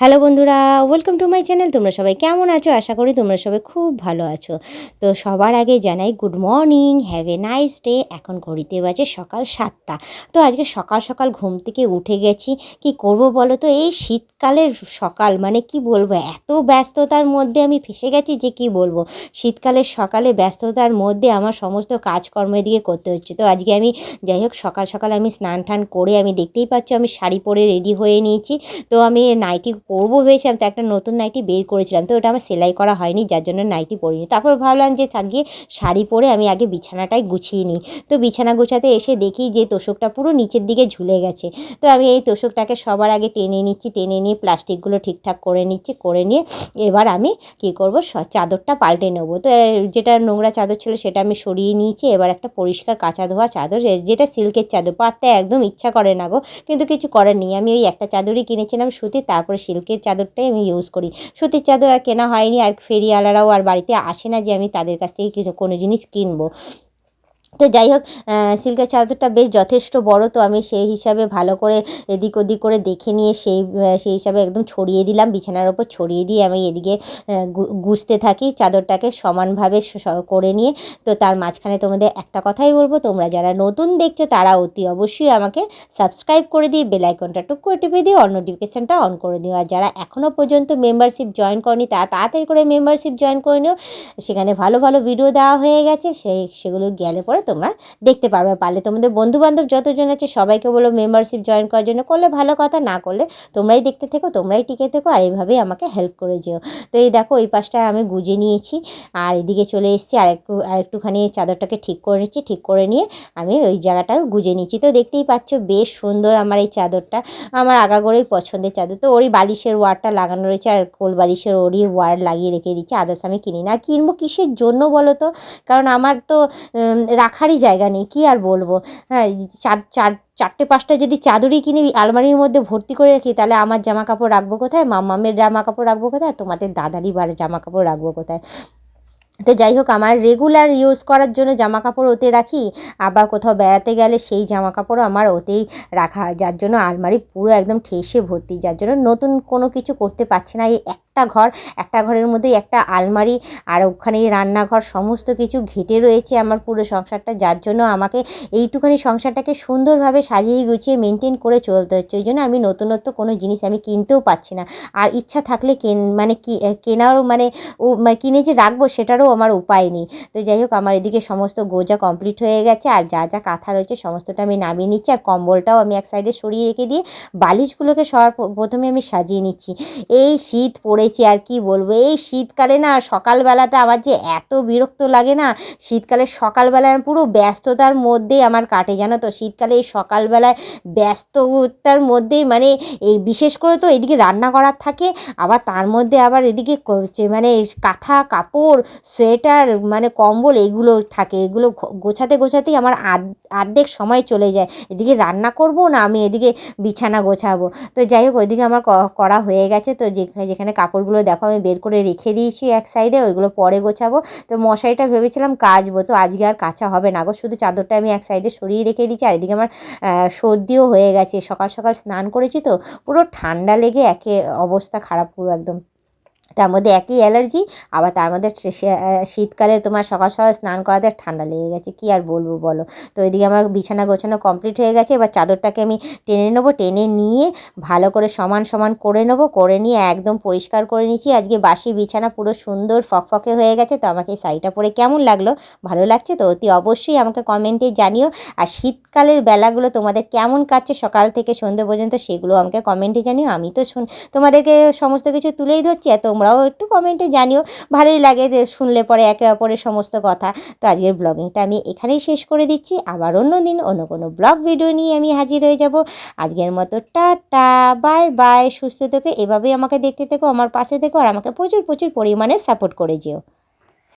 Hello বন্ধুরা welcome to my channel তোমরা সবাই কেমন আছো? আশা করি তোমরা সবাই খুব ভালো আছো। তো সবার আগে জানাই good morning have a nice day এখন ঘড়িতে বাজে সকাল সাতটা। তো আজকে সকাল সকাল ঘুম থেকে উঠে গেছি। কি করব বলো তো? এই শীতকালের সকাল মানে কি বলব? এত ব্যস্ততার মধ্যে আমি ফেসে গেছি যে কি বলব? শীতকালের সকালে ব্যস্ততার মধ্যে আমার সমস্ত কাজকর্ম দিকে করতে হচ্ছে। তো আজকে আমি, যাই হোক, সকাল সকাল আমি স্নান টান করে আমি দেখতেই পাচ্ছ, আমি শাড়ি পরে রেডি হয়ে নিয়েছি। তো আমি নাইটি পরবো ভেবেছিলাম তো একটা নতুন নাইটি বের করেছিলাম, তো ওটা আমার সেলাই করা হয়নি, যার জন্য নাইটি পরিনি। তারপর ভাবলাম যে থাকিয়ে শাড়ি পরে আমি আগে বিছানাটাই গুছিয়ে নিই। তো বিছানা গোছাতে এসে দেখি যে তোষকটা পুরো নিচের দিকে ঝুলে গেছে। তো আমি এই তোষকটাকে সবার আগে টেনে নিচ্ছি, টেনে নিয়ে প্লাস্টিকগুলো ঠিকঠাক করে নিচ্ছি, করে নিয়ে এবার আমি কি করব চাদরটা পাল্টে নেব। তো যেটা নোংরা চাদর ছিল সেটা আমি সরিয়ে নিয়েছি, এবার একটা পরিষ্কার কাঁচা ধোয়া চাদর যেটা সিল্কের চাদর, পাততে একদম ইচ্ছা করে না গো, কিন্তু কিছু করার নেই। আমি ওই একটা চাদরই কিনেছিলাম সুতির, তারপরে সিল্কের চাদরটাই আমি ইউজ করি। সুতির চাদর আর কেনা হয়নি, আর ফেরিওয়ালারাও আর বাড়িতে আসে না যে আমি তাদের কাছ থেকে কিছু, কোনো জিনিস কিনবো। তো যাই হোক সিল্কের চাদরটা বেশ যথেষ্ট বড়, তো আমি সেই হিসাবে ভালো করে এদিক ওদিক করে দেখে নিয়ে সেই সেই হিসাবে একদম ছড়িয়ে দিলাম, বিছানার ওপর ছড়িয়ে দিয়ে আমি এদিকে গুছতে থাকি, চাদরটাকে সমানভাবে করে নিয়ে। তো তার মাঝখানে তোমাদের একটা কথাই বলব, তোমরা যারা নতুন দেখছ তারা অতি অবশ্যই আমাকে সাবস্ক্রাইব করে দিয়ে বেল আইকনটা টুক করে টিপে দিয়ে অন নোটিফিকেশানটা অন করে দিও। আর যারা এখনও পর্যন্ত মেম্বারশিপ জয়েন করনি, তা তাড়াতাড়ি করে মেম্বারশিপ জয়েন করে নিও। সেখানে ভালো ভালো ভিডিও দেওয়া হয়ে গেছে, সেই, সেগুলো গেলে পরে তোমরা দেখতে পারবে পারলে। তোমাদের বন্ধু বান্ধব যতজন আছে সবাইকে বলো মেম্বারশিপ জয়েন করার জন্য। করলে ভালো কথা না করলে তোমরাই দেখতে থেকো তোমরাই টিকে থেকো আর এইভাবেই আমাকে হেল্প করে যেও। তো এই দেখো ওই পাশটায় আমি গুজে নিয়েছি আর এদিকে চলে এসেছি আর একটু আর একটুখানি চাদরটাকে ঠিক করে নিচ্ছি ঠিক করে নিয়ে আমি ওই জায়গাটাও গুজে নিচ্ছি তো দেখতেই পাচ্ছ বেশ সুন্দর আমার এই চাদরটা আমার আগাগোড়াই পছন্দের চাদর। তো ওরই বালিশের ওয়ারটা লাগানো রয়েছে আর কোল বালিশের ওরই ওয়ার লাগিয়ে রেখে দিচ্ছি। আদার্স আমি কিনি না কিনবো কিসের জন্য বলো তো? কারণ আমার তো উম, রাখারই জায়গা নেই, কী আর বলব? হ্যাঁ চার চার, চারটে, পাঁচটা যদি চাদরই কিনি আলমারির মধ্যে ভর্তি করে রাখি, তাহলে আমার জামা কাপড় রাখব কোথায়? মামামের জামা কাপড় রাখব কোথায়? তোমাদের দাদারই বার জামা কাপড় রাখব কোথায়? তো যাই হোক, আমার রেগুলার ইউজ করার জন্য জামা কাপড় ওতে রাখি, আবার কোথাও বেড়াতে গেলে সেই জামা কাপড়ও আমার ওতেই রাখা, যার জন্য আলমারি পুরো একদম ঠেসে ভর্তি, যার জন্য নতুন কোনো কিছু করতে পারছি না, এই একটা ঘর, একটা ঘরের মধ্যেই একটা আলমারি আর ওখানে রান্নাঘর, সমস্ত কিছু ঘেটে রয়েছে আমার পুরো সংসারটা। যার জন্য আমাকে এইটুখানি সংসারটাকে সুন্দরভাবে সাজিয়ে গুছিয়ে মেনটেন করে চলতে হচ্ছে। ওই জন্য আমি নতুনত্ব কোনো জিনিস আমি কিনতেও পাচ্ছি না। আর ইচ্ছা থাকলে কেন মানে কেনারও মানে ও মানে কিনে যে রাখব সেটারও আমার উপায় নেই। তো যাই হোক, আমার এদিকে সমস্ত গোজা কমপ্লিট হয়ে গেছে আর যা যা কাঁথা রয়েছে সমস্তটা আমি নামিয়ে নিচ্ছি আর কম্বলটাও আমি এক সাইডে সরিয়ে রেখে দিয়ে বালিশগুলোকে সবার প্রথমে আমি সাজিয়ে নিচ্ছি। এই শীত পড়েছে আর কি বলব। এই শীতকালে না সকালবেলাটা আমার যে এত বিরক্ত লাগে না, শীতকালে সকালবেলা পুরো ব্যস্ততার মধ্যেই আমার কাটে, জানো তো? শীতকালে এই সকালবেলায় ব্যস্ততার মধ্যেই মানে এই বিশেষ করে তো এদিকে রান্না করার থাকে, আবার তার মধ্যে আবার এদিকে মানে কাঁথা, কাপড়, সোয়েটার মানে কম্বল এগুলো থাকে। এগুলো গোছাতে গোছাতেই আমার অর্ধেক সময় চলে যায়। এদিকে রান্না করব না, আমি এদিকে বিছানা গোছাবো। তো যাই হোক, ওইদিকে আমার করা হয়ে গেছে। তো যেখানে যেখানে কাপড়গুলো দেখো, আমি বের করে রেখে দিয়েছি এক সাইডে ওইগুলো পরে গোছাবো। তো মশারিটা ভেবেছিলাম কাচবো, তো আজকে আর কাচা হবে না গো। শুধু চাদরটা আমি এক সাইডে সরিয়ে রেখে দিয়েছি, আর এদিকে আমার সর্দিও হয়ে গেছে। সকাল সকাল স্নান করেছি তো, পুরো ঠান্ডা লেগে একে অবস্থা খারাপ পুরো একদম। তার মধ্যে একই অ্যালার্জি, আবার তার মধ্যে শীতকালে তোমার সকাল সকাল স্নান করাতে ঠান্ডা লেগে গেছে। কি আর বলব বলো? তো এদিকে আমার বিছানা গোছানো কমপ্লিট হয়ে গেছে। এবার চাদরটাকে আমি টেনে নেব। টেনে নিয়ে ভালো করে সমান সমান করে নেব। করে নিয়ে একদম পরিষ্কার করে নিচ্ছি আজকে বাসি বিছানা পুরো সুন্দর ফকফকে হয়ে গেছে। তো আমাকে শাড়িটা পরে কেমন লাগল? ভালো লাগছে তো? অতি অবশ্যই আমাকে কমেন্টে জানিও। আর শীতকালের বেলাগুলো তোমাদের কেমন কাটছে? সকাল থেকে সন্ধ্যে পর্যন্ত সেগুলো আমাকে কমেন্টে জানিও। আমি তো শুন, তোমাদেরকে সমস্ত কিছু তুলেই ধরছি। আর তোমরাও একটু কমেন্টে জানিও। ভালোই লাগে যে শুনলে পরে একে অপরের সমস্ত কথা। তো আজকের ব্লগিংটা আমি এখানেই শেষ করে দিচ্ছি। আবার অন্য দিন অন্য কোনো ব্লগ ভিডিও নিয়ে আমি হাজির হয়ে যাব। আজকের মতো টাটা বাই বাই সুস্থ থেকো, এভাবেই আমাকে দেখতে থেকো, আমার পাশে থেকো, আর আমাকে প্রচুর প্রচুর পরিমাণে সাপোর্ট করে যেও।